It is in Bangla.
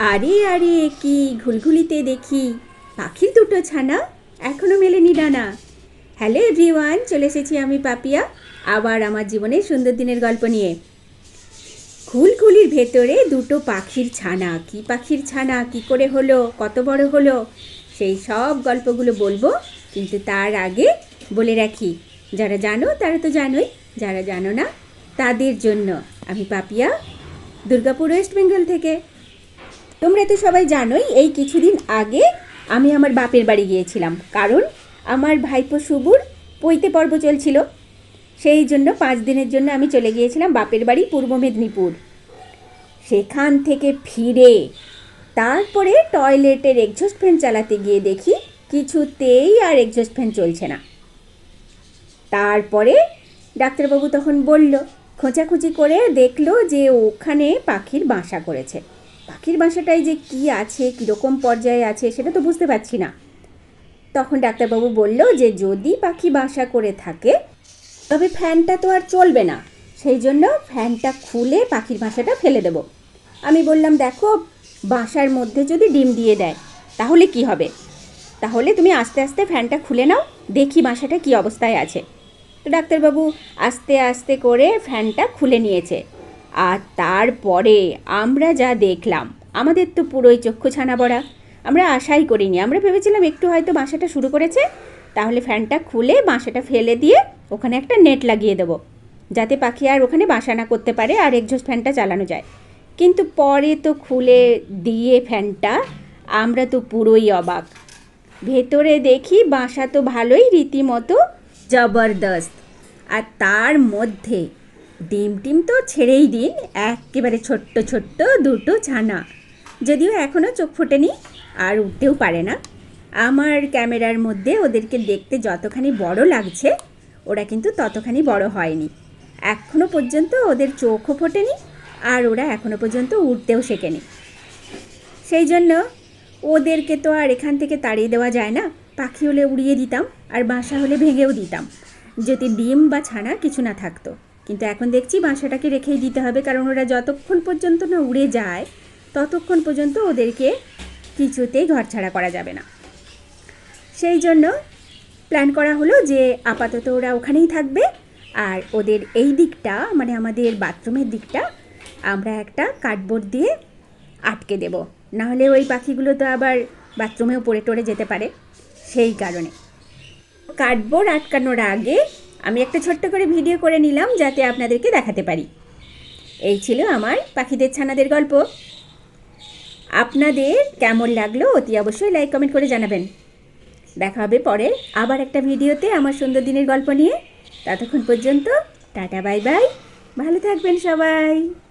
আরে আরে, কি ঘুলঘুলিতে দেখি। পাখির দুটো ছানা এখনও মেলেনি ডানা। হ্যালো এভরিওয়ান চলে এসেছি আমি পাপিয়া, আবার আমার জীবনের সুন্দর দিনের গল্প নিয়ে। খুলখুলির ভেতরে দুটো পাখির ছানা। কি পাখির ছানা, কি করে হলো, কত বড় হলো, সেই সব গল্পগুলো বলব, কিন্তু তার আগে বলে রাখি, যারা জানো তারা তো জানোই, যারা জানো না তাদের জন্য আমি পাপিয়া, দুর্গাপুর ওয়েস্ট বেঙ্গল থেকে। তোমরা তো সবাই জানোই, এই কিছুদিন আগে আমি আমার বাপের বাড়ি গিয়েছিলাম। কারণ আমার ভাইপো শুভুর পৈতে পর্ব চলছিল। সেই জন্য পাঁচ দিনের জন্য আমি চলে গিয়েছিলাম বাপের বাড়ি পূর্ব মেদিনীপুর। সেখান থেকে ফিরে তারপরে টয়লেটের এক্সস্ট ফ্যান চালাতে গিয়ে দেখি কিছুতেই আর এক্সস্ট ফ্যান চলছে না। তারপরে ডাক্তারবাবু তখন বলল, খোঁচাখুচি করে দেখল যে ওখানে পাখির বাসা করেছে। পাখির বাসাটায় যে কি আছে, কীরকম পর্যায়ে আছে, সেটা তো বুঝতে পারছি না। তখন ডাক্তারবাবু বলল যে, যদি পাখি বাসা করে থাকে, তবে ফ্যানটা তো আর চলবে না। সেই জন্য ফ্যানটা খুলে পাখির বাসাটা ফেলে দেব। আমি বললাম, দেখো, বাসার মধ্যে যদি ডিম দিয়ে দেয়, তাহলে কি হবে? তাহলে তুমি আস্তে আস্তে ফ্যানটা খুলে নাও, দেখি বাসাটা কি অবস্থায় আছে। তো ডাক্তারবাবু আস্তে আস্তে করে ফ্যানটা খুলে নিয়েছে। আর তারপরে আমরা যা দেখলাম, আমাদের তো পুরোই চক্ষু ছানা বড়া। আমরা আশাই করিনি। আমরা ভেবেছিলাম একটু হয়তো বাসাটা শুরু করেছে, তাহলে ফ্যানটা খুলে বাসাটা ফেলে দিয়ে ওখানে একটা নেট লাগিয়ে দেবো, যাতে পাখি আর ওখানে বাসা না করতে পারে আর একজস্ট ফ্যানটা চালানো যায়। কিন্তু পরে তো খুলে দিয়ে ফ্যানটা, আমরা তো পুরোই অবাক। ভেতরে দেখি বাসা তো ভালোই রীতিমতো জবরদস্ত। আর তার মধ্যে ডিম, টিম তো ছেড়েই দিন। একেবারে ছোট্ট ছোট্ট দুটো ছানা। যদিও এখনও চোখ ফোটেনি, আর উঠতেও পারে না। আমার ক্যামেরার মধ্যে ওদেরকে দেখতে যতখানি বড় লাগছে, ওরা কিন্তু ততখানি বড় হয়নি। এখনও পর্যন্ত ওদের চোখও ফোটেনি, আর ওরা এখনও পর্যন্ত উঠতেও শেখেনি। সেই জন্য ওদেরকে তো আর এখান থেকে তাড়িয়ে দেওয়া যায় না। পাখি হলে উড়িয়ে দিতাম, আর বাসা হলে ভেঙেও দিতাম। যদি ডিম বা ছানা কিছু না থাকতো। কিন্তু এখন দেখছি বাসাটাকে রেখেই দিতে হবে, কারণ ওরা যতক্ষণ পর্যন্ত না উড়ে যায়, ততক্ষণ পর্যন্ত ওদেরকে কিছুতেই ঘর ছাড়া করা যাবে না। সেই জন্য প্ল্যান করা হলো যে আপাতত ওরা ওখানেই থাকবে, আর ওদের এই দিকটা মানে আমাদের বাথরুমের দিকটা, আমরা একটা কার্ডবোর্ড দিয়ে আটকে দেব। নাহলে ওই পাখিগুলো তো আবার বাথরুমেও পড়ে টড়ে যেতে পারে, সেই কারণে। কার্ডবোর্ড আটকানোর আগে আমি একটা ছোট্ট করে ভিডিও করে নিলাম যাতে আপনাদেরকে দেখাতে পারি। এই ছিল আমার পাখিদের ছানাদের গল্প। আপনাদের কেমন লাগল অতি অবশ্যই লাইক, কমেন্ট করে জানাবেন। দেখা হবে পরে আবার একটা ভিডিওতে আমার সুন্দর দিনের গল্প নিয়ে। ততক্ষণ পর্যন্ত টাটা, বাই বাই। ভালো থাকবেন সবাই।